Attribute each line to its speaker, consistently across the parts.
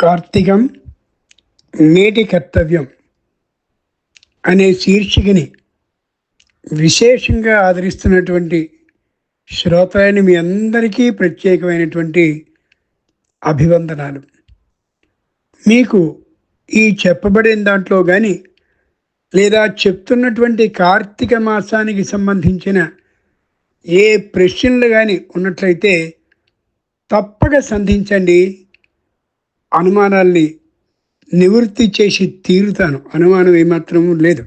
Speaker 1: కార్తీకం నేటి కర్తవ్యం అనే శీర్షికని విశేషంగా ఆదరిస్తున్నటువంటి శ్రోతలని మీ అందరికీ ప్రత్యేకమైనటువంటి అభివందనాలు. మీకు ఈ చెప్పబడిన దాంట్లో కానీ లేదా చెప్తున్నటువంటి కార్తీక మాసానికి సంబంధించిన ఏ ప్రశ్నలు కానీ ఉన్నట్లయితే తప్పక సంధించండి. అనుమానాల్ని నివృత్తి చేసి తీరుతాను. అనుమానం ఏమాత్రం లేదు.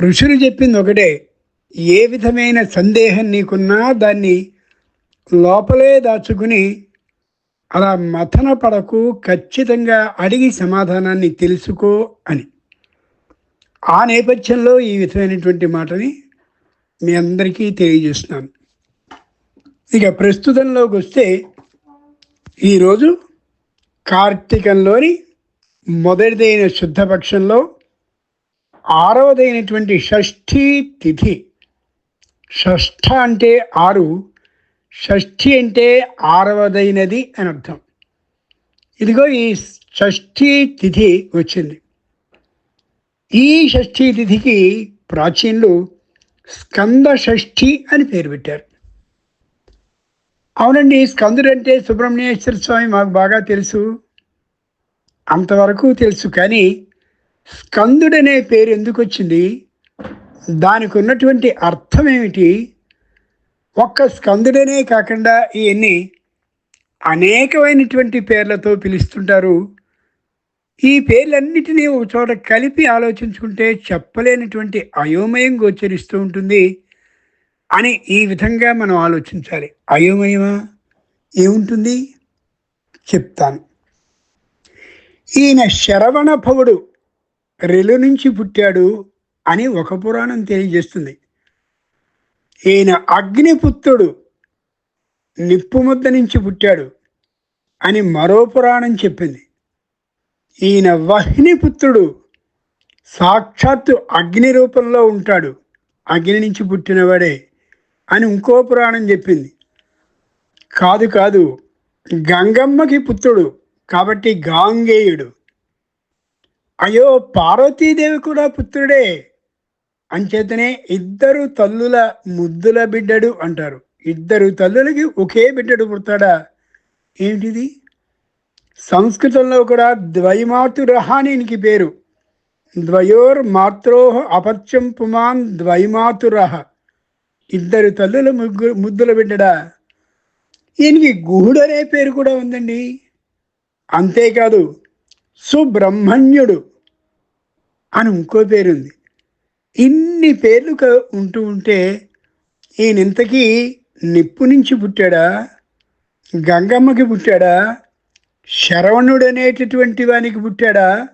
Speaker 1: ఋషులు చెప్పింది ఒకటే ఏ విధమైన సందేహం నీకున్నా దాన్ని లోపలే దాచుకుని అలా మథన పడకు ఖచ్చితంగా అడిగి సమాధానాన్ని తెలుసుకో అని. ఆ నేపథ్యంలో ఈ విధమైనటువంటి మాటని మీ అందరికీ తెలియజేస్తున్నాను. ఇక ప్రస్తుతంలోకి వస్తే ఈరోజు కార్తీకంలోని మొదటిదైన శుద్ధపక్షంలో ఆరవదైనటువంటి షష్ఠీ తిథి. షష్ఠ అంటే ఆరు. షష్ఠి అంటే ఆరవదైనది అని అర్థం. ఇదిగో ఈ షష్ఠీ తిథి వచ్చింది. ఈ షష్ఠీ తిథికి ప్రాచీనులు స్కంద షష్ఠి అని పేరు పెట్టారు. అవునండి స్కందుడు అంటే సుబ్రహ్మణ్యేశ్వర స్వామి మాకు బాగా తెలుసు. అంతవరకు తెలుసు. కానీ స్కందుడనే పేరు ఎందుకు వచ్చింది? దానికి ఉన్నటువంటి అర్థం ఏమిటి? ఒక్క స్కందుడనే కాకుండా ఇవన్నీ అనేకమైనటువంటి పేర్లతో పిలుస్తుంటారు. ఈ పేర్లన్నిటినీ ఒక చోట కలిపి ఆలోచించుకుంటే చెప్పలేనటువంటి అయోమయం గోచరిస్తూ ఉంటుంది. అని ఈ విధంగా మనం ఆలోచించాలి. అయోమయమా? ఏముంటుంది? చెప్తాను. ఈయన శరవణ భవుడు రెలు నుంచి పుట్టాడు అని ఒక పురాణం తెలియజేస్తుంది. ఈయన అగ్నిపుత్రుడు నిప్పుముద్ద నుంచి పుట్టాడు అని మరో పురాణం చెప్పింది. ఈయన వహ్నిపుత్రుడు సాక్షాత్తు అగ్ని రూపంలో ఉంటాడు. అగ్ని నుంచి పుట్టినవాడే. అని ఇంకో పురాణం చెప్పింది. కాదు కాదు గంగమ్మకి పుత్రుడు కాబట్టి గాంగేయుడు. అయ్యో పార్వతీదేవి కూడా పుత్రుడే. అంచేతనే ఇద్దరు తల్లుల ముద్దుల బిడ్డడు అంటారు. ఇద్దరు తల్లులకి ఒకే బిడ్డడు పుడతాడా? ఏంటిది? సంస్కృతంలో కూడా ద్వైమాతురహానికి పేరు. ద్వయోర్ మాత్రోహ అపత్యం పుమాన్ ద్వైమాతురహ. ఇద్దరు తల్లుల ముగ్గురు ముద్దుల బిడ్డడా ఈయనకి గుహుడు అనే పేరు కూడా ఉందండి. అంతేకాదు సుబ్రహ్మణ్యుడు అని ఇంకో పేరుంది. ఇన్ని పేర్లు ఉంటూ ఉంటే ఈయన ఇంతకీ నిప్పు నుంచి పుట్టాడా? గంగమ్మకి పుట్టాడా? శరవణుడు అనేటటువంటి వానికి పుట్టాడా?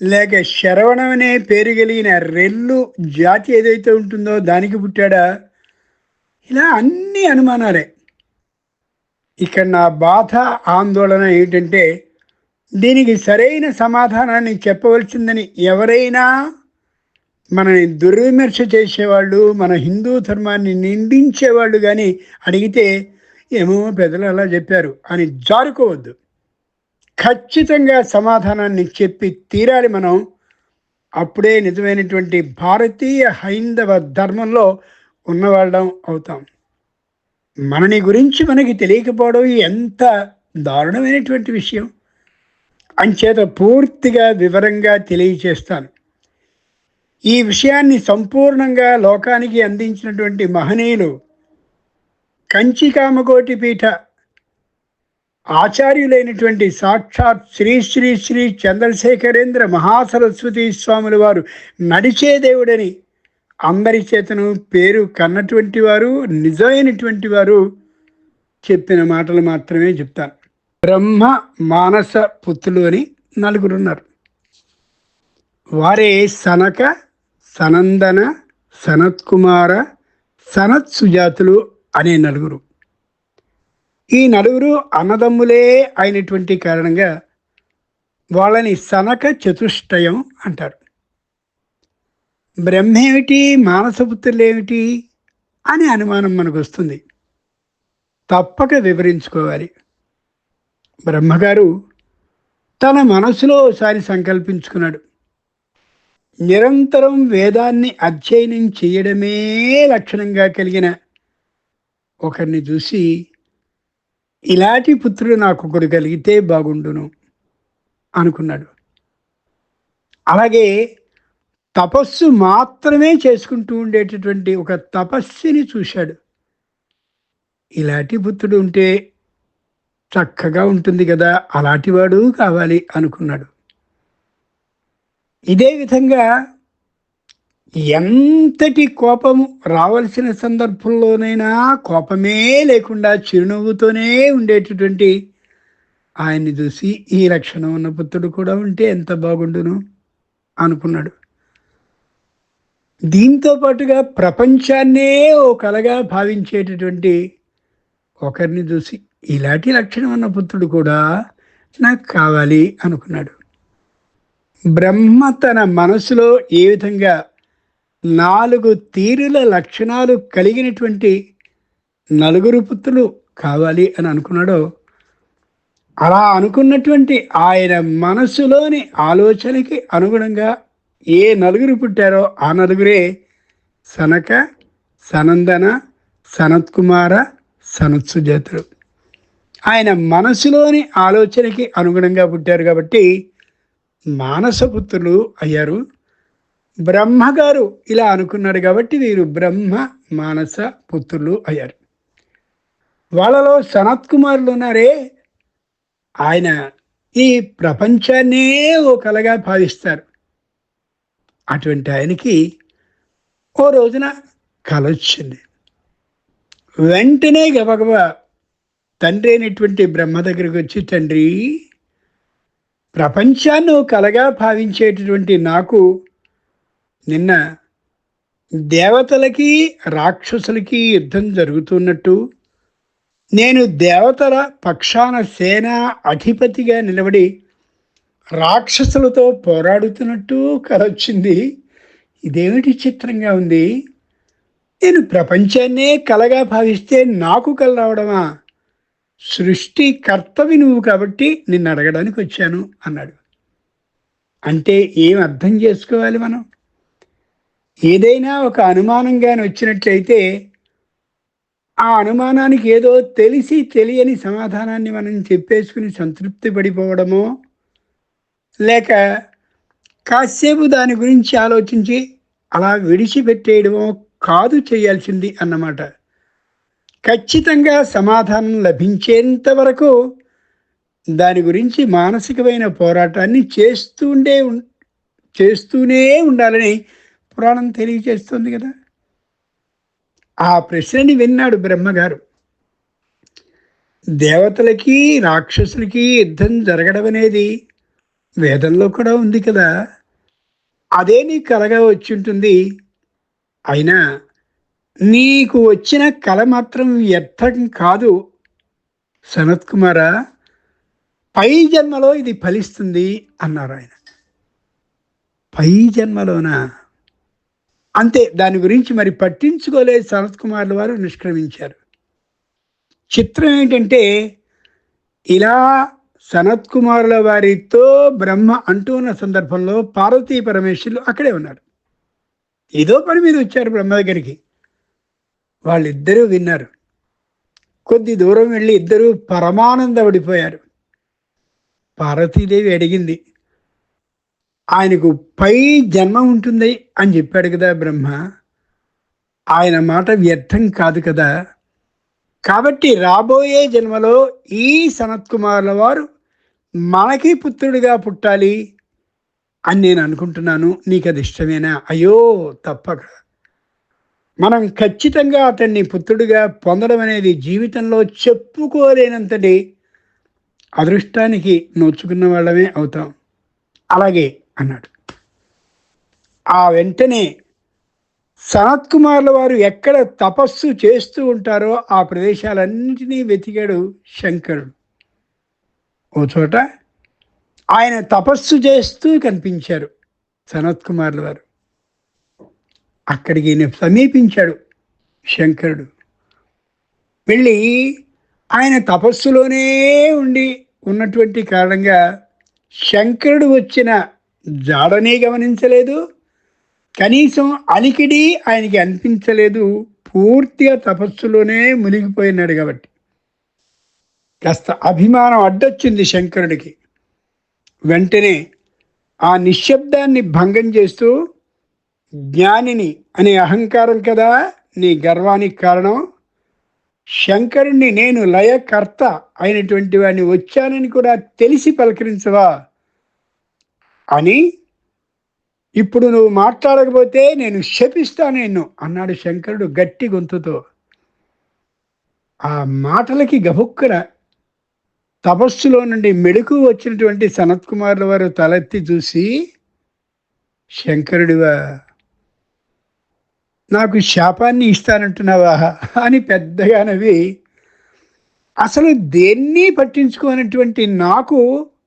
Speaker 1: లేక శరవణం అనే పేరు కలిగిన రెల్లు జాతి ఏదైతే ఉంటుందో దానికి పుట్టాడా? ఇలా అన్ని అనుమానాలే. ఇక్కడ నా బాధ ఆందోళన ఏంటంటే దీనికి సరైన సమాధానాన్ని చెప్పవలసిందని ఎవరైనా మనని దుర్విమర్శ చేసేవాళ్ళు మన హిందూ ధర్మాన్ని నిందించేవాళ్ళు కానీ అడిగితే ఏమో పెద్దలు అలా చెప్పారు అని జారుకోవద్దు. ఖచ్చితంగా సమాధానాన్ని చెప్పి తీరాలి మనం. అప్పుడే నిజమైనటువంటి భారతీయ హైందవ ధర్మంలో ఉన్నవాళ్ళం అవుతాం. మనని గురించి మనకి తెలియకపోవడం ఎంత దారుణమైనటువంటి విషయం. అంచేత పూర్తిగా వివరంగా తెలియచేస్తాను. ఈ విషయాన్ని సంపూర్ణంగా లోకానికి అందించినటువంటి మహనీయులు కంచికామకోటి పీఠ ఆచార్యులైనటువంటి సాక్షాత్ శ్రీ శ్రీ శ్రీ చంద్రశేఖరేంద్ర మహాసరస్వతి స్వాముల వారు నడిచే దేవుడని అందరి చేతను పేరు కన్నటువంటి వారు నిజమైనటువంటి వారు చెప్పిన మాటలు మాత్రమే చెప్తాను. బ్రహ్మ మానస పుత్రులు అని నలుగురున్నారు వారే సనక సనందన సనత్కుమార సనత్ సుజాతులు అనే నలుగురు. ఈ నలుగురు అన్నదమ్ములే అయినటువంటి కారణంగా వాళ్ళని సనక చతుష్టయం అంటారు. బ్రహ్మేమిటి మానసపుత్రులేమిటి అని అనుమానం మనకు వస్తుంది తప్పక వివరించుకోవాలి. బ్రహ్మగారు తన మనసులో ఒకసారి సంకల్పించుకున్నాడు. నిరంతరం వేదాన్ని అధ్యయనం చేయడమే లక్షణంగా కలిగిన ఒకరిని చూసి ఇలాంటి పుత్రుడు నాకు ఒకడు కలిగితే బాగుండును అనుకున్నాడు. అలాగే తపస్సు మాత్రమే చేసుకుంటూ ఉండేటటువంటి ఒక తపస్సుని చూశాడు. ఇలాంటి పుత్రుడు ఉంటే చక్కగా ఉంటుంది కదా అలాంటివాడు కావాలి అనుకున్నాడు. ఇదే విధంగా ఎంతటి కోపము రావలసిన సందర్భంలోనైనా కోపమే లేకుండా చిరునవ్వుతోనే ఉండేటటువంటి ఆయన్ని చూసి ఈ లక్షణం ఉన్న పుత్రుడు కూడా ఉంటే ఎంత బాగుండును అనుకున్నాడు. దీంతో పాటుగా ప్రపంచాన్నే ఓ కలగా భావించేటటువంటి ఒకరిని చూసి ఇలాంటి లక్షణం ఉన్న పుత్రుడు కూడా నాకు కావాలి అనుకున్నాడు. బ్రహ్మ తన మనసులో ఏ విధంగా నాలుగు తీరుల లక్షణాలు కలిగినటువంటి నలుగురు పుత్రులు కావాలి అని అనుకున్నాడో అలా అనుకున్నటువంటి ఆయన మనసులోని ఆలోచనకి అనుగుణంగా ఏ నలుగురు పుట్టారో ఆ నలుగురే సనక సనందన సనత్కుమార సనత్సుజాతులు. ఆయన మనసులోని ఆలోచనకి అనుగుణంగా పుట్టారు కాబట్టి మానసపుత్రులు అయ్యారు. బ్రహ్మగారు ఇలా అనుకున్నాడు కాబట్టి వీరు బ్రహ్మ మానస పుత్రులు అయ్యారు. వాళ్ళలో సనత్ కుమారులు ఉన్నారే ఆయన ఈ ప్రపంచాన్నే ఓ కలగా భావిస్తారు. అటువంటి ఆయనకి ఓ రోజున కల వచ్చింది. వెంటనే గబగబా తండ్రి అయినటువంటి బ్రహ్మ దగ్గరికి వచ్చి తండ్రి ప్రపంచాన్ని కలగా భావించేటటువంటి నాకు నిన్న దేవతలకి రాక్షసులకి యుద్ధం జరుగుతున్నట్టు నేను దేవతల పక్షాన సేన అధిపతిగా నిలబడి రాక్షసులతో పోరాడుతున్నట్టు కలొచ్చింది ఇదేమిటి చిత్రంగా ఉంది? నేను ప్రపంచాన్నే కలగా భావిస్తే నాకు కల రావడమా? సృష్టి కర్తవి నువ్వు కాబట్టి నిన్ను అడగడానికి వచ్చాను అన్నాడు. అంటే ఏం అర్థం చేసుకోవాలి మనం? ఏదైనా ఒక అనుమానంగా వచ్చినట్లయితే ఆ అనుమానానికి ఏదో తెలిసి తెలియని సమాధానాన్ని మనం చెప్పేసుకుని సంతృప్తి పడిపోవడమో లేక కాసేపు దాని గురించి ఆలోచించి అలా విడిచిపెట్టేయడమో కాదు చేయాల్సింది అన్నమాట. ఖచ్చితంగా సమాధానం లభించేంత వరకు దాని గురించి మానసికమైన పోరాటాన్ని చేస్తుండే చేస్తూనే ఉండాలని పురాణం తెలియజేస్తుంది కదా. ఆ ప్రశ్నని విన్నాడు బ్రహ్మగారు. దేవతలకి రాక్షసులకి యుద్ధం జరగడం అనేది వేదంలో కూడా ఉంది కదా. అదే నీ కలగా వచ్చి ఉంటుంది అయినా నీకు వచ్చిన కళ మాత్రం వ్యర్థం కాదు. సనత్ కుమార పై జన్మలో ఇది ఫలిస్తుంది అన్నారు ఆయన. పై జన్మలోన? అంతే దాని గురించి మరి పట్టించుకోలేదు సనత్ కుమార్ల వారు నిష్క్రమించారు. చిత్రం ఏంటంటే ఇలా సనత్ కుమారుల వారితో బ్రహ్మ అంటూ ఉన్న సందర్భంలో పార్వతీ పరమేశ్వరులు అక్కడే ఉన్నారు. ఏదో పని మీద వచ్చారు బ్రహ్మ దగ్గరికి. వాళ్ళిద్దరూ విన్నారు. కొద్ది దూరం వెళ్ళి ఇద్దరూ పరమానందపడిపోయారు పార్వతీదేవి అడిగింది ఆయనకు పై జన్మ ఉంటుంది అని చెప్పాడు కదా బ్రహ్మ. ఆయన మాట వ్యర్థం కాదు కదా. కాబట్టి రాబోయే జన్మలో ఈ సనత్కుమారుల వారు మనకి పుత్రుడిగా పుట్టాలి అని నేను అనుకుంటున్నాను. నీకు అది ఇష్టమేనా? అయ్యో తప్పక. మనం ఖచ్చితంగా అతన్ని పుత్రుడిగా పొందడం అనేది జీవితంలో చెప్పుకోలేనంతటి అదృష్టానికి నోచుకున్న వాళ్ళమే అవుతాం. అలాగే అన్నాడు. ఆ వెంటనే సనత్ కుమార్ల వారు ఎక్కడ తపస్సు చేస్తూ ఉంటారో ఆ ప్రదేశాలన్నింటినీ వెతికాడు శంకరుడు. ఓ చోట ఆయన తపస్సు చేస్తూ కనిపించారు సనత్ కుమార్ల వారు. అక్కడికి సమీపించాడు శంకరుడు. వెళ్ళి ఆయన తపస్సులోనే ఉండి ఉన్నటువంటి కారణంగా శంకరుడు వచ్చిన జాడని గమనించలేదు. కనీసం అలికిడి ఆయనకి అనిపించలేదు. పూర్తిగా తపస్సులోనే మునిగిపోయినాడు కాబట్టి. కాస్త అభిమానం అడ్డొచ్చింది శంకరుడికి. వెంటనే ఆ నిశ్శబ్దాన్ని భంగం చేస్తూ జ్ఞానిని అనే అహంకారం కదా నీ గర్వానికి కారణం. శంకరుణ్ణి నేను లయకర్త అయినటువంటి వాడిని వచ్చానని కూడా తెలిసి పలకరించవా? అని ఇప్పుడు నువ్వు మాట్లాడకపోతే నేను శపిస్తాను నిన్ను అన్నాడు శంకరుడు గట్టి గొంతుతో. ఆ మాటలకి గబుక్కన తపస్సులో నుండి మెడుకు వచ్చినటువంటి సనత్ కుమారుల వారు తలెత్తి చూసి శంకరుడివా నాకు శాపాన్ని ఇస్తానంటున్నావా? అని పెద్దగా నవ్వి అసలు దేన్ని పట్టించుకోనటువంటి నాకు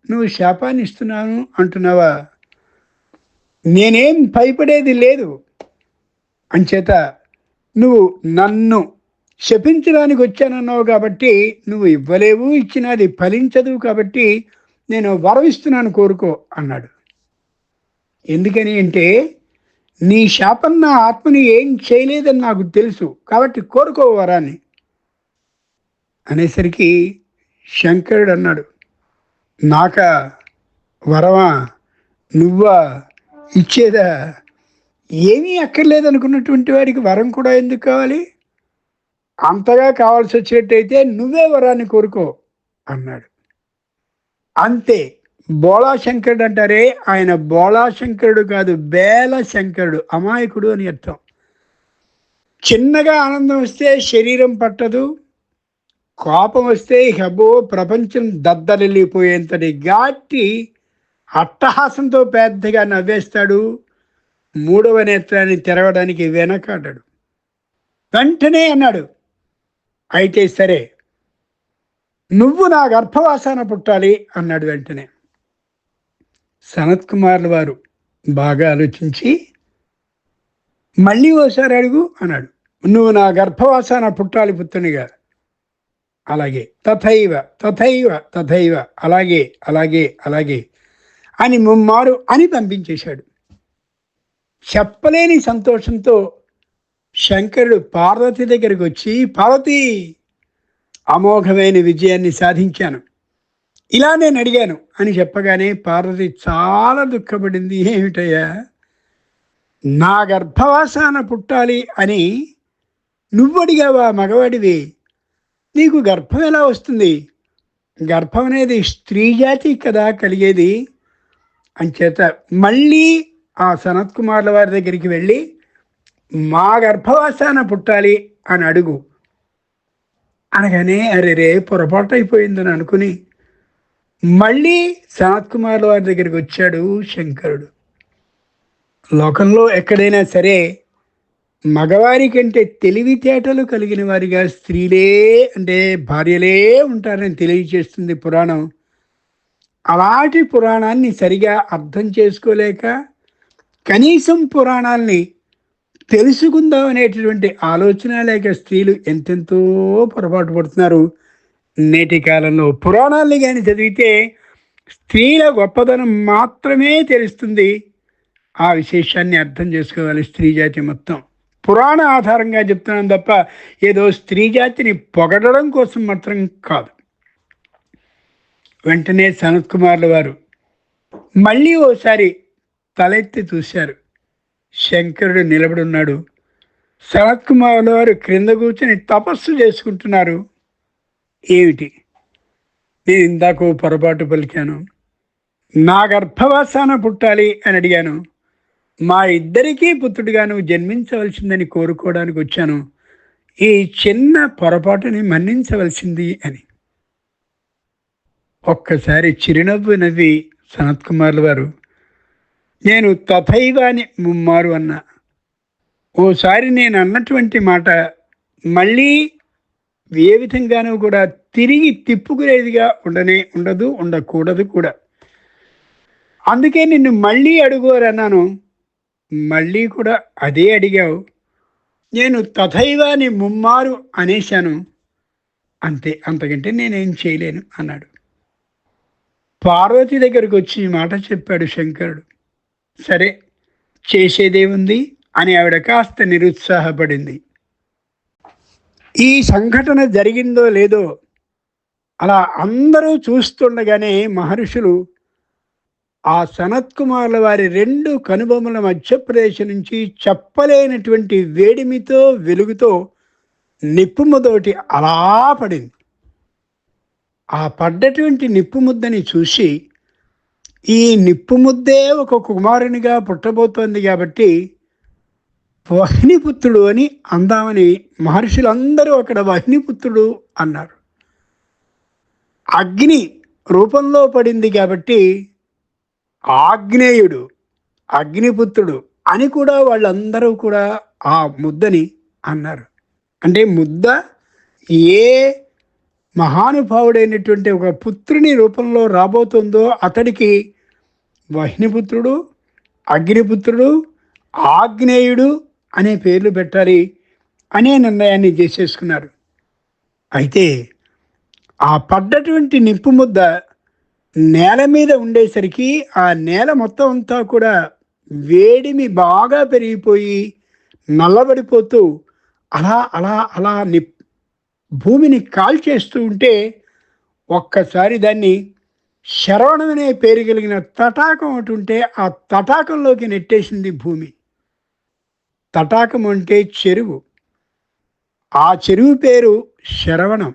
Speaker 1: నువ్వు శాపాన్ని ఇస్తున్నాను అంటున్నావా? నేనేం భయపడేది లేదు. అంచేత నువ్వు నన్ను శపించడానికి వచ్చానన్నావు కాబట్టి నువ్వు ఇవ్వలేవు ఇచ్చినది ఫలించదు కాబట్టి నేను వరవిస్తున్నాను కోరుకో అన్నాడు. ఎందుకని అంటే నీ శాపం నా ఆత్మని ఏం చేయలేదని నాకు తెలుసు కాబట్టి కోరుకో వరాన్ని అనేసరికి శంకరుడు అన్నాడు. నాక వరమా నువ్వా ఇచ్చేదా? ఏమీ అక్కర్లేదనుకున్నటువంటి వారికి వరం కూడా ఎందుకు కావాలి? అంతగా కావాల్సి వచ్చినట్టయితే నువ్వే వరాన్ని కోరుకో అన్నాడు. అంతే బోళా శంకరుడు అంటారే ఆయన బోళా శంకరుడు కాదు బేల శంకరుడు అమాయకుడు అని అర్థం. చిన్నగా ఆనందం వస్తే శరీరం పట్టదు కోపం వస్తే హబో ప్రపంచం దద్దరిల్లిపోయేంతటి గాట్టి అట్టహాసంతో పెద్దగా నవ్వేస్తాడు. మూడవ నేత్రాన్ని తెరవడానికి వెనకాడాడు. వెంటనే అన్నాడు అయితే సరే నువ్వు నా గర్భవాసాన పుట్టాలి అన్నాడు వెంటనే. సనత్ కుమార్ల వారు బాగా ఆలోచించి మళ్ళీ ఓసారి అడుగు అన్నాడు. నువ్వు నా గర్భవాసాన పుట్టాలి పుత్రునిగా అలాగే. తథైవ తథైవ తథైవ అలాగే అలాగే అలాగే అని ముమ్మారు అని పంపించేశాడు చెప్పలేని సంతోషంతో శంకరుడు పార్వతి దగ్గరికి వచ్చి పార్వతి అమోఘమైన విజయాన్ని సాధించాను. ఇలా నేను అడిగాను. అని చెప్పగానే పార్వతి చాలా దుఃఖపడింది. ఏమిటయ్యా? నా గర్భవాసాన పుట్టాలి అని నువ్వడిగావా మగవాడివి? నీకు గర్భం ఎలా వస్తుంది? గర్భం అనేది స్త్రీ జాతి కదా కలిగేది. అంచేత మళ్ళీ ఆ సనత్ కుమార్ల వారి దగ్గరికి వెళ్ళి మా గర్భవాసాన పుట్టాలి అని అడుగు. అనగానే అరే రే పొరపాటు అయిపోయిందని అనుకుని మళ్ళీ సనత్ కుమార్ల వారి దగ్గరికి వచ్చాడు శంకరుడు. లోకంలో ఎక్కడైనా సరే మగవారి కంటే తెలివితేటలు కలిగిన వారిగా స్త్రీలే అంటే భార్యలే ఉంటారని తెలియజేస్తుంది పురాణం. అలాంటి పురాణాన్ని సరిగా అర్థం చేసుకోలేక కనీసం పురాణాల్ని తెలుసుకుందాం అనేటటువంటి ఆలోచన లేక స్త్రీలు ఎంతెంతో పొరపాటు పడుతున్నారు. నేటి కాలంలో పురాణాల్ని కానీ చదివితే స్త్రీల గొప్పదనం మాత్రమే తెలుస్తుంది. ఆ విశేషాన్ని అర్థం చేసుకోవాలి స్త్రీ జాతి మొత్తం. పురాణ ఆధారంగా చెప్తున్నాను తప్ప ఏదో స్త్రీ జాతిని పొగడడం కోసం మాత్రం కాదు. వెంటనే సనత్ కుమార్ల వారు మళ్ళీ ఓసారి తలెత్తి చూశారు. శంకరుడు నిలబడున్నాడు. శరత్ కుమార్ వారు క్రింద కూర్చొని తపస్సు చేసుకుంటున్నారు. ఏమిటి? నేను ఇందాక పొరపాటు పలికాను. నా గర్భవాసాన పుట్టాలి అని అడిగాను. మా ఇద్దరికీ పుత్రుడిగా నువ్వు జన్మించవలసిందని కోరుకోవడానికి వచ్చాను. ఈ చిన్న పొరపాటుని మన్నించవలసింది అని. ఒక్కసారి చిరునవ్వు నవ్వి సనత్ కుమార్ల వారు నేను తథైవాని ముమ్మారు అన్నా. ఓసారి నేను అన్నటువంటి మాట మళ్ళీ ఏ విధంగానూ కూడా తిరిగి తిప్పుకునేదిగా ఉండనే ఉండదు ఉండకూడదు కూడా. అందుకే నిన్ను మళ్ళీ అడుగోరన్నాను మళ్ళీ కూడా అదే అడిగావు. నేను తథైవాని ముమ్మారు అనేశాను. అంతే అంతకంటే నేనేం చేయలేను అన్నాడు. పార్వతి దగ్గరకు వచ్చి ఈ మాట చెప్పాడు శంకరుడు. సరే చేసేదేముంది అని ఆవిడ కాస్త నిరుత్సాహపడింది. ఈ సంఘటన జరిగిందో లేదో అలా అందరూ చూస్తుండగానే మహర్షులు ఆ సనత్ కుమార్ల వారి రెండు కనుబొమ్మల మధ్యప్రదేశ్ నుంచి చెప్పలేనటువంటి వేడిమితో వెలుగుతో నిప్పుముదోటి అలా పడింది. ఆ పడ్డటువంటి నిప్పు ముద్దని చూసి ఈ నిప్పు ముద్దే ఒక కుమారునిగా పుట్టబోతోంది కాబట్టి వహినిపుత్రుడు అని అందామని మహర్షులందరూ అక్కడ వహినిపుత్రుడు అన్నారు. అగ్ని రూపంలో పడింది కాబట్టి ఆగ్నేయుడు అగ్నిపుత్రుడు అని కూడా వాళ్ళందరూ కూడా ఆ ముద్దని అన్నారు. అంటే ముద్ద ఏ మహానుభావుడైనటువంటి ఒక పుత్రుని రూపంలో రాబోతుందో అతడికి వహినిపుత్రుడు అగ్నిపుత్రుడు ఆగ్నేయుడు అనే పేర్లు పెట్టాలి అనే నిర్ణయాన్ని చేసేసుకున్నారు. అయితే ఆ పడ్డటువంటి నిప్పు ముద్ద నేల మీద ఉండేసరికి ఆ నేల మొత్తం అంతా కూడా వేడిమి బాగా పెరిగిపోయి నల్లబడిపోతూ అలా అలా అలా నిప్ భూమిని కాల్చేస్తూ ఉంటే ఒక్కసారి దాన్ని శరవణం అనే పేరు కలిగిన తటాకం ఒకటి ఉంటే ఆ తటాకంలోకి నెట్టేసింది భూమి. తటాకం అంటే చెరువు. ఆ చెరువు పేరు శరవణం.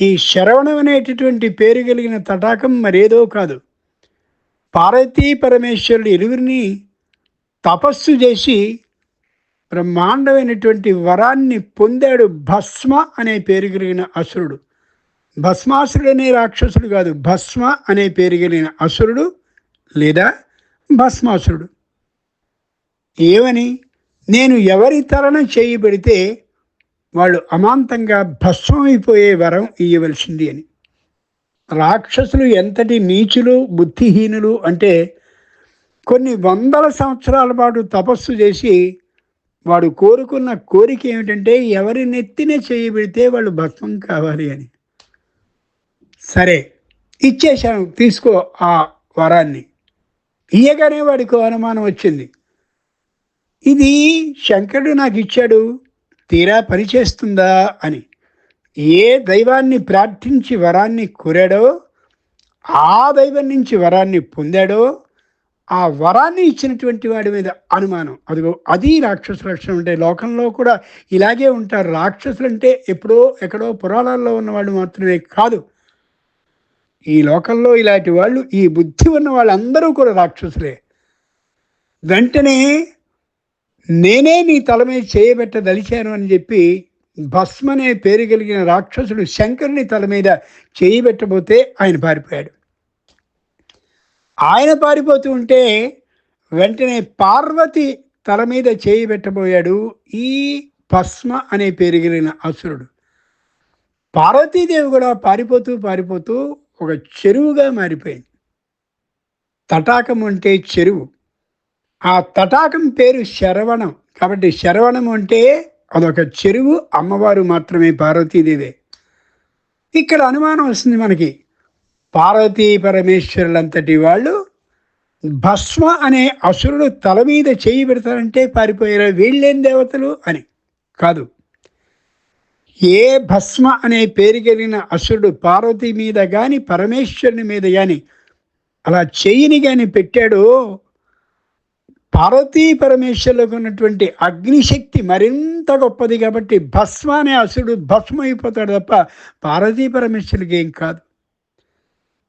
Speaker 1: ఈ శరవణం అనేటటువంటి పేరు కలిగిన తటాకం మరేదో కాదు. పార్వతీ పరమేశ్వరుడు ఇరువురిని తపస్సు చేసి బ్రహ్మాండమైనటువంటి వరాన్ని పొందాడు భస్మ అనే పేరు కలిగిన అసురుడు. భస్మాసురుడు అనే రాక్షసుడు కాదు భస్మ అనే పేరు కలిగిన అసురుడు లేదా భస్మాసురుడు. ఏమని? నేను ఎవరి తరణ చేయబడితే వాళ్ళు అమాంతంగా భస్మైపోయే వరం ఇయ్యవలసింది అని. రాక్షసులు ఎంతటి నీచులు బుద్ధిహీనులు అంటే కొన్ని వందల సంవత్సరాల పాటు తపస్సు చేసి వాడు కోరుకున్న కోరిక ఏమిటంటే ఎవరి నెత్తినే చేయబెడితే వాళ్ళు భస్మం కావాలి అని. సరే ఇచ్చేశాను తీసుకో ఆ వరాన్ని. ఇయ్యగానే వాడికి అనుమానం వచ్చింది. ఇది శంకరుడు నాకు ఇచ్చాడు. తీరా పనిచేస్తుందా అని. ఏ దైవాన్ని ప్రార్థించి వరాన్ని కోరాడో ఆ దైవం నుంచి వరాన్ని పొందాడో ఆ వరాన్ని ఇచ్చినటువంటి వాడి మీద అనుమానం. అదిగో అది రాక్షస లక్షణం అంటే లోకంలో కూడా ఇలాగే ఉంటారు. రాక్షసులు అంటే ఎప్పుడో ఎక్కడో పురాణాల్లో ఉన్నవాళ్ళు మాత్రమే కాదు. ఈ లోకంలో ఇలాంటి వాళ్ళు ఈ బుద్ధి ఉన్న వాళ్ళందరూ కూడా రాక్షసులే. వెంటనే నేనే నీ తల మీద చేయబెట్ట దలిచాను అని చెప్పి భస్మనే పేరు కలిగిన రాక్షసుడు శంకరుని తల మీద చేయబెట్టబోతే ఆయన పారిపోయాడు. ఆయన పారిపోతూ ఉంటే వెంటనే పార్వతి తల మీద చేయి పెట్టబోయాడు ఈ భస్మ అనే పేరు కలిగిన అసురుడు. పార్వతీదేవి కూడా పారిపోతూ పారిపోతూ ఒక చెరువుగా మారిపోయింది. తటాకం అంటే చెరువు. ఆ తటాకం పేరు శరవణం. కాబట్టి శరవణం అంటే అదొక చెరువు అమ్మవారు మాత్రమే పార్వతీదేవే. ఇక్కడ అనుమానం వస్తుంది మనకి. పార్వతీ పరమేశ్వరులంతటి వాళ్ళు భస్మ అనే అసురుడు తల మీద చేయి పెడతారంటే పారిపోయారు? వీళ్ళేం దేవతలు అని. కాదు. ఏ భస్మ అనే పేరు కలిగిన అసురుడు పార్వతి మీద కానీ పరమేశ్వరుని మీద కానీ అలా చేయిని కానీ పెట్టాడో పార్వతీ పరమేశ్వరులకు ఉన్నటువంటి అగ్నిశక్తి మరింత గొప్పది కాబట్టి భస్మ అనే అసుడు భస్మ అయిపోతాడు తప్ప పార్వతీ పరమేశ్వరులకి ఏం కాదు.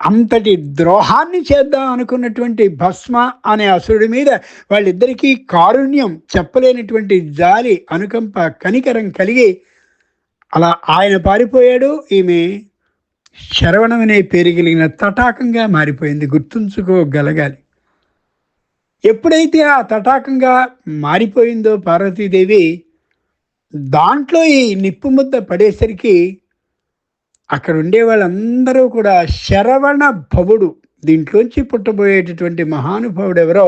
Speaker 1: అంతటి ద్రోహాన్ని చేద్దాం అనుకున్నటువంటి భస్మ అనే అసురుడి మీద వాళ్ళిద్దరికీ కారుణ్యం చెప్పలేనటువంటి జాలి అనుకంప కనికరం కలిగి అలా ఆయన పారిపోయాడు. ఈమె శరవణమనే పేరు కలిగిన తటాకంగా మారిపోయింది. గుర్తుంచుకోగలగాలి. ఎప్పుడైతే ఆ తటాకంగా మారిపోయిందో పార్వతీదేవి దాంట్లో ఈ నిప్పు ముద్ద పడేసరికి అక్కడ ఉండే వాళ్ళందరూ కూడా శరవణ భవుడు దీంట్లోంచి పుట్టబోయేటటువంటి మహానుభావుడు ఎవరో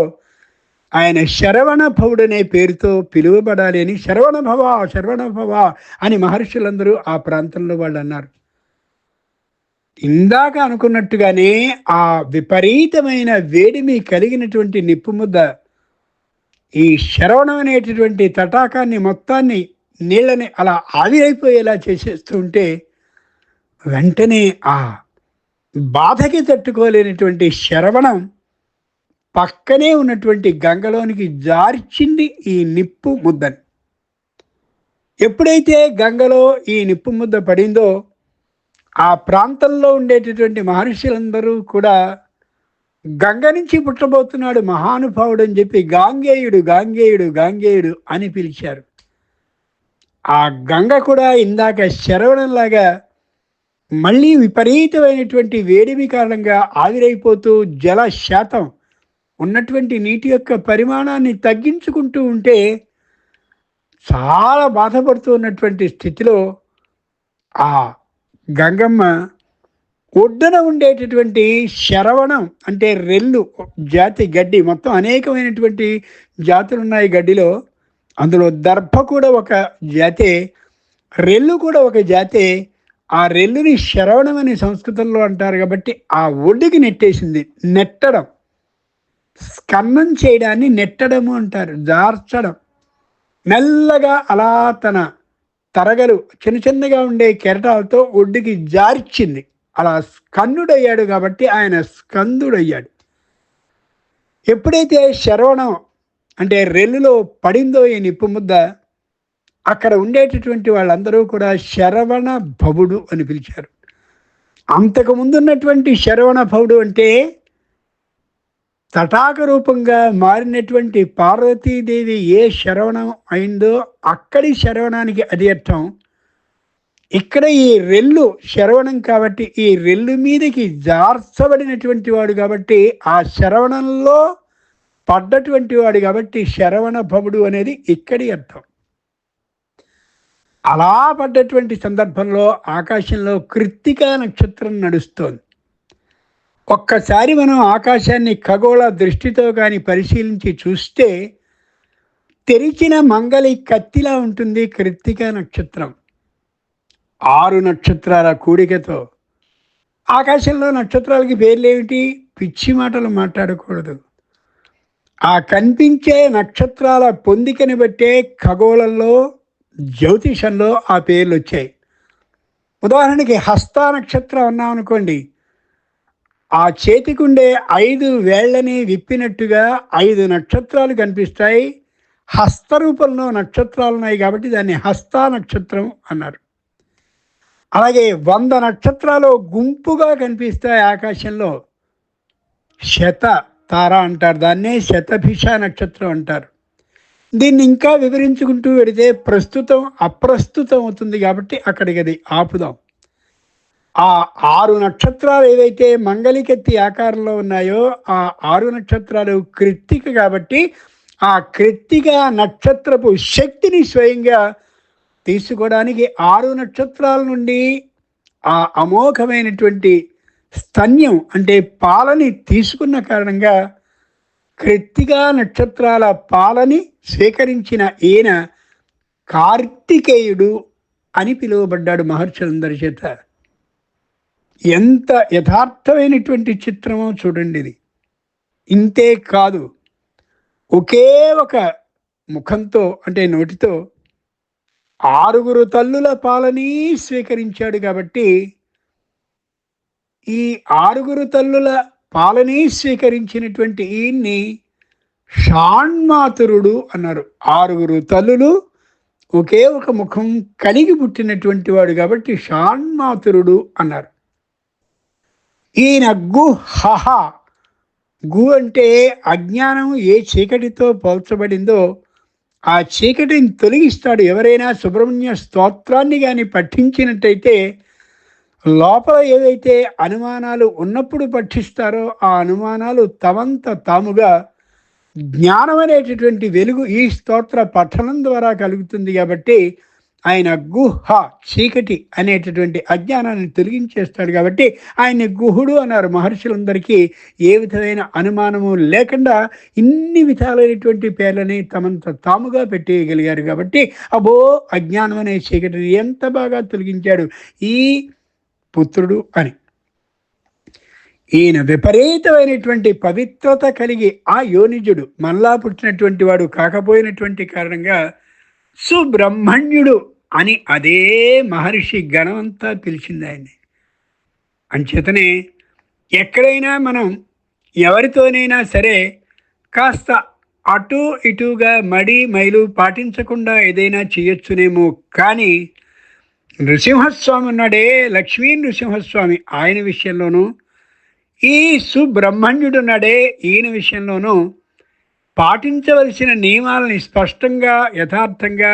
Speaker 1: ఆయన శరవణ భవుడు అనే పేరుతో పిలువబడాలి అని శరవణ భవ శరవణ భవ అని మహర్షులందరూ ఆ ప్రాంతంలో వాళ్ళు అన్నారు ఇందాక అనుకున్నట్టుగానే ఆ విపరీతమైన వేడిమి కలిగినటువంటి నిప్పు ముద్ద ఈ శరవణం అనేటటువంటి తటాకాన్ని మొత్తాన్ని నీళ్ళని అలా ఆవిరైపోయేలా చేసేస్తూ ఉంటే వెంటనే ఆ బాధకి తట్టుకోలేనటువంటి శరవణం పక్కనే ఉన్నటువంటి గంగలోనికి జార్చింది ఈ నిప్పు ముద్దని. ఎప్పుడైతే గంగలో ఈ నిప్పు ముద్ద పడిందో ఆ ప్రాంతంలో ఉండేటటువంటి మహర్షులందరూ కూడా గంగ నుంచి పుట్టబోతున్నాడు మహానుభావుడు అని చెప్పి గాంగేయుడు గాంగేయుడు గాంగేయుడు అని పిలిచారు. ఆ గంగ కూడా ఇందాక శరవణంలాగా మళ్ళీ విపరీతమైనటువంటి వేడిమి కారణంగా ఆవిరైపోతూ జల శాతం ఉన్నటువంటి నీటి యొక్క పరిమాణాన్ని తగ్గించుకుంటూ ఉంటే చాలా బాధపడుతూ ఉన్నటువంటి స్థితిలో ఆ గంగమ్మ ఒడ్డున ఉండేటటువంటి శరవణం అంటే రెల్లు జాతి గడ్డి మొత్తం అనేకమైనటువంటి జాతులు ఉన్నాయి గడ్డిలో. అందులో దర్భ కూడా ఒక జాతే రెల్లు కూడా ఒక జాతే. ఆ రెల్లుని శరవణం అని సంస్కృతంలో అంటారు కాబట్టి ఆ ఒడ్డుకి నెట్టేసింది నెట్టడం. స్కన్నం చేయడాన్ని నెట్టడము అంటారు జార్చడం. మెల్లగా అలా తన తరగలు చిన్న చిన్నగా ఉండే కెరటాలతో ఒడ్డుకి జార్చింది అలా స్కందుడయ్యాడు కాబట్టి ఆయన స్కందుడయ్యాడు. ఎప్పుడైతే శరవణం అంటే రెల్లులో పడిందో ఈ నిప్పు ముద్ద అక్కడ ఉండేటటువంటి వాళ్ళందరూ కూడా శరవణ భవుడు అని పిలిచారు. అంతకు ముందున్నటువంటి శరవణ భవుడు అంటే తటాక రూపంగా మారినటువంటి పార్వతీదేవి ఏ శరవణం అయిందో అక్కడి శరవణానికి అది అర్థం. ఇక్కడ ఈ రెల్లు శరవణం కాబట్టి ఈ రెల్లు మీదకి జార్చబడినటువంటి వాడు కాబట్టి ఆ శరవణంలో పడ్డటువంటి వాడు కాబట్టి శరవణ భముడు అనేది ఇక్కడి అర్థం. అలా పడ్డటువంటి సందర్భంలో ఆకాశంలో కృత్తికా నక్షత్రం నడుస్తోంది. ఒక్కసారి మనం ఆకాశాన్ని ఖగోళ దృష్టితో కానీ పరిశీలించి చూస్తే తెరిచిన మంగళి కత్తిలా ఉంటుంది కృత్తిక నక్షత్రం. ఆరు నక్షత్రాల కూడికతో. ఆకాశంలో నక్షత్రాలకి పేర్లేమిటి? పిచ్చి మాటలు మాట్లాడకూడదు. ఆ కనిపించే నక్షత్రాల పొందికని బట్టే ఖగోళంలో జ్యోతిషంలో ఆ పేర్లు వచ్చాయి ఉదాహరణకి హస్త నక్షత్రం అన్నాం అనుకోండి ఆ చేతికుండే ఐదు వేళ్ళని విప్పినట్టుగా ఐదు నక్షత్రాలు కనిపిస్తాయి. హస్తరూపంలో నక్షత్రాలు ఉన్నాయి కాబట్టి దాన్ని హస్త నక్షత్రం అన్నారు. అలాగే వంద నక్షత్రాలు గుంపుగా కనిపిస్తాయి ఆకాశంలో. శత తార అంటారు. దాన్నే శతభిష నక్షత్రం అంటారు. దీన్ని ఇంకా వివరించుకుంటూ వెడితే ప్రస్తుతం అప్రస్తుతం అవుతుంది కాబట్టి అక్కడికి అది ఆపుదాం. ఆ ఆరు నక్షత్రాలు ఏదైతే మంగళికెత్తి ఆకారంలో ఉన్నాయో ఆ ఆరు నక్షత్రాలు కృత్తిక కాబట్టి ఆ కృత్తిక నక్షత్రపు శక్తిని స్వయంగా తీసుకోవడానికి ఆరు నక్షత్రాల నుండి ఆ అమోఘమైనటువంటి స్తన్యం అంటే పాలని తీసుకున్న కారణంగా కృత్తిగా నక్షత్రాల పాలని స్వీకరించిన ఈయన కార్తికేయుడు అని పిలువబడ్డాడు మహర్షులందరి చేత. ఎంత యథార్థమైనటువంటి చిత్రమో చూడండి ఇది. ఇంతే కాదు ఒకే ఒక ముఖంతో అంటే నోటితో ఆరుగురు తల్లుల పాలని స్వీకరించాడు కాబట్టి ఈ ఆరుగురు తల్లుల పాలని స్వీకరించినటువంటి ఈయన్ని షాణ్మాతురుడు అన్నారు. ఆరుగురు తల్లులు ఒకే ఒక ముఖం కలిగి పుట్టినటువంటి వాడు కాబట్టి షాణ్మాతురుడు అన్నారు. ఈయన గు హహ గు అంటే అజ్ఞానం ఏ చీకటితో పోల్చబడిందో ఆ చీకటిని తొలగిస్తాడు ఎవరైనా సుబ్రహ్మణ్య స్తోత్రాన్ని కానీ పఠించినట్టయితే లోపల ఏదైతే అనుమానాలు ఉన్నప్పుడు పఠిస్తారో ఆ అనుమానాలు తమంత తాముగా జ్ఞానం అనేటటువంటి వెలుగు ఈ స్తోత్ర పఠనం ద్వారా కలుగుతుంది కాబట్టి ఆయన గుహ చీకటి అనేటటువంటి అజ్ఞానాన్ని తొలగించేస్తాడు కాబట్టి ఆయన గుహుడు అన్నారు మహర్షులందరికీ. ఏ విధమైన అనుమానము లేకుండా ఇన్ని విధాలైనటువంటి పేర్లని తమంత తాముగా పెట్టేయగలిగారు కాబట్టి అబో అజ్ఞానం అనే చీకటిని ఎంత బాగా తొలగించాడు ఈ పుత్రుడు అని. ఈయన విపరీతమైనటువంటి పవిత్రత కలిగి ఆ యోనిజుడు మళ్ళా పుట్టినటువంటి వాడు కాకపోయినటువంటి కారణంగా సుబ్రహ్మణ్యుడు అని అదే మహర్షి గణమంతా పిలిచింది ఆయన్ని. అంచేతనే ఎక్కడైనా మనం ఎవరితోనైనా సరే కాస్త అటు ఇటుగా మడి మైలు పాటించకుండా ఏదైనా చేయొచ్చునేమో కానీ నృసింహస్వామి ఉన్నాడే లక్ష్మీ నృసింహస్వామి ఆయన విషయంలోనూ ఈ సుబ్రహ్మణ్యుడు ఉన్నాడే ఈయన విషయంలోనూ పాటించవలసిన నియమాలని స్పష్టంగా యథార్థంగా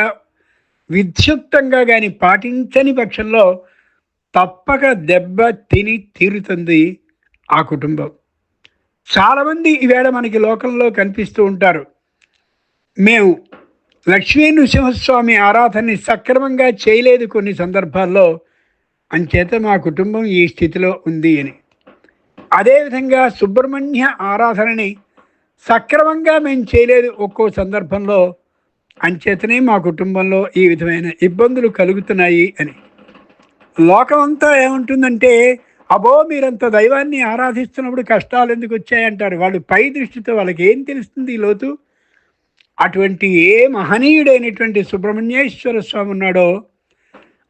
Speaker 1: విధ్యుక్తంగా కానీ పాటించని పక్షంలో తప్పక దెబ్బ తిని తీరుతుంది ఆ కుటుంబం. చాలామంది ఈవేళ మనకి లోకంలో కనిపిస్తూ ఉంటారు. మేము లక్ష్మీ నృసింహస్వామి ఆరాధనని సక్రమంగా చేయలేదు కొన్ని సందర్భాల్లో అంచేత మా కుటుంబం ఈ స్థితిలో ఉంది అని. అదేవిధంగా సుబ్రహ్మణ్య ఆరాధనని సక్రమంగా మేము చేయలేదు ఒక్కో సందర్భంలో అంచేతనే మా కుటుంబంలో ఈ విధమైన ఇబ్బందులు కలుగుతున్నాయి అని. లోకమంతా ఏముంటుందంటే అబో మీరంత దైవాన్ని ఆరాధిస్తున్నప్పుడు కష్టాలు ఎందుకు వచ్చాయంటారు? వాళ్ళు పై దృష్టితో వాళ్ళకి ఏం తెలుస్తుంది ఈ లోతు? అటువంటి ఏ మహనీయుడైనటువంటి సుబ్రహ్మణ్యేశ్వర స్వామి ఉన్నాడో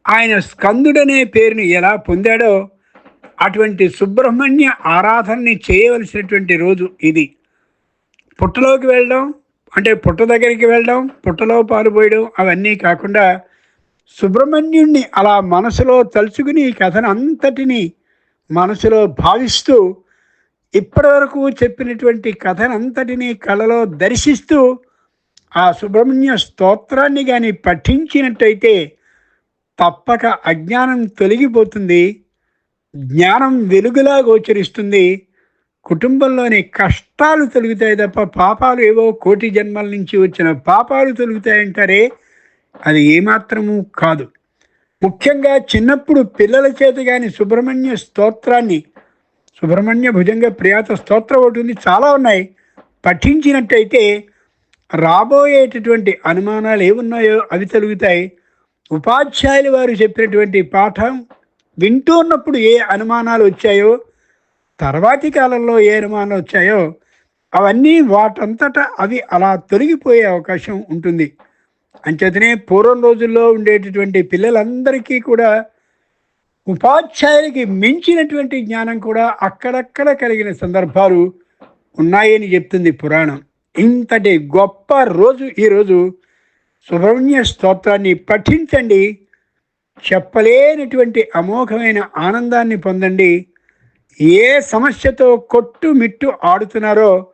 Speaker 1: ఆయన స్కందుడనే పేరుని ఎలా పొందాడో అటువంటి సుబ్రహ్మణ్య ఆరాధనని చేయవలసినటువంటి రోజు ఇది. పుట్టలోకి వెళ్ళడం అంటే పుట్ట దగ్గరికి వెళ్ళడం పుట్టలో పాలుపోయడం అవన్నీ కాకుండా సుబ్రహ్మణ్యుణ్ణి అలా మనసులో తలుచుకుని ఈ కథను అంతటిని మనసులో భావిస్తూ ఇప్పటివరకు చెప్పినటువంటి కథనంతటిని కళలో దర్శిస్తూ ఆ సుబ్రహ్మణ్య స్తోత్రాన్ని కానీ పఠించినట్టయితే తప్పక అజ్ఞానం తొలగిపోతుంది జ్ఞానం వెలుగులా గోచరిస్తుంది కుటుంబంలోని కష్టాలు తొలుగుతాయి తప్ప పాపాలు ఏవో కోటి జన్మల నుంచి వచ్చిన పాపాలు తొలుగుతాయంటారే అది ఏమాత్రము కాదు. ముఖ్యంగా చిన్నప్పుడు పిల్లల చేత కానీ సుబ్రహ్మణ్య స్తోత్రాన్ని సుబ్రహ్మణ్య భుజంగ ప్రియాత స్తోత్రం ఒకటి ఉంది చాలా ఉన్నాయి. పఠించినట్టయితే రాబోయేటటువంటి అనుమానాలు ఏమున్నాయో అవి తొలుగుతాయి. ఉపాధ్యాయులు వారు చెప్పినటువంటి పాఠం వింటూ ఉన్నప్పుడు ఏ అనుమానాలు వచ్చాయో తర్వాతి కాలంలో ఏ అనుమానాలు వచ్చాయో అవన్నీ వాటంతటా అవి అలా తొలగిపోయే అవకాశం ఉంటుంది. అంచేతనే పూర్వం రోజుల్లో ఉండేటటువంటి పిల్లలందరికీ కూడా ఉపాధ్యాయులకి మించినటువంటి జ్ఞానం కూడా అక్కడక్కడ కలిగిన సందర్భాలు ఉన్నాయని చెప్తుంది పురాణం. ఇంతటి గొప్ప రోజు ఈరోజు సుబ్రహ్మణ్య స్తోత్రాన్ని పఠించండి. చెప్పలేనటువంటి అమోఘమైన ఆనందాన్ని పొందండి. ఏ సమస్యతో కొట్టు మిట్టు ఆడుతున్నారో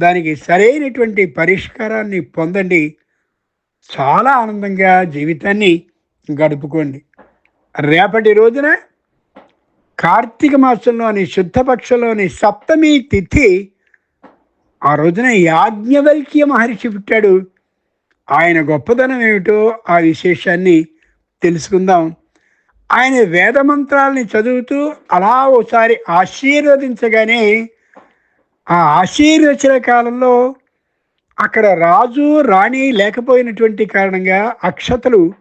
Speaker 1: దానికి సరైనటువంటి పరిష్కారాన్ని పొందండి. చాలా ఆనందంగా జీవితాన్ని గడుపుకోండి. రేపటి రోజున కార్తీక మాసంలోని శుద్ధపక్షంలోని సప్తమి తిథి ఆ రోజున యాజ్ఞవల్క్య మహర్షి పుట్టాడు. ఆయన గొప్పదనం ఏమిటో ఆ విశేషాన్ని తెలుసుకుందాం. ఆయన వేదమంత్రాలని చదువుతూ అలా ఒకసారి ఆశీర్వదించగానే ఆ ఆశీర్వచన కాలంలో అక్కడ రాజు రాణి లేకపోయినటువంటి కారణంగా అక్షతలు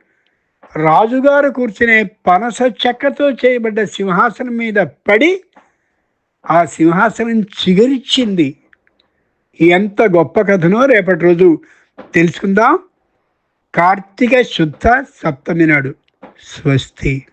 Speaker 1: రాజుగారు కూర్చునే పనస చెక్కతో చేయబడ్డ సింహాసనం మీద పడి ఆ సింహాసనం చిగురిచ్చింది. ఎంత గొప్ప కథనో రేపటి రోజు తెలుసుకుందాం. కార్తీక శుద్ధ సప్తమి నాడు. స్వస్తి.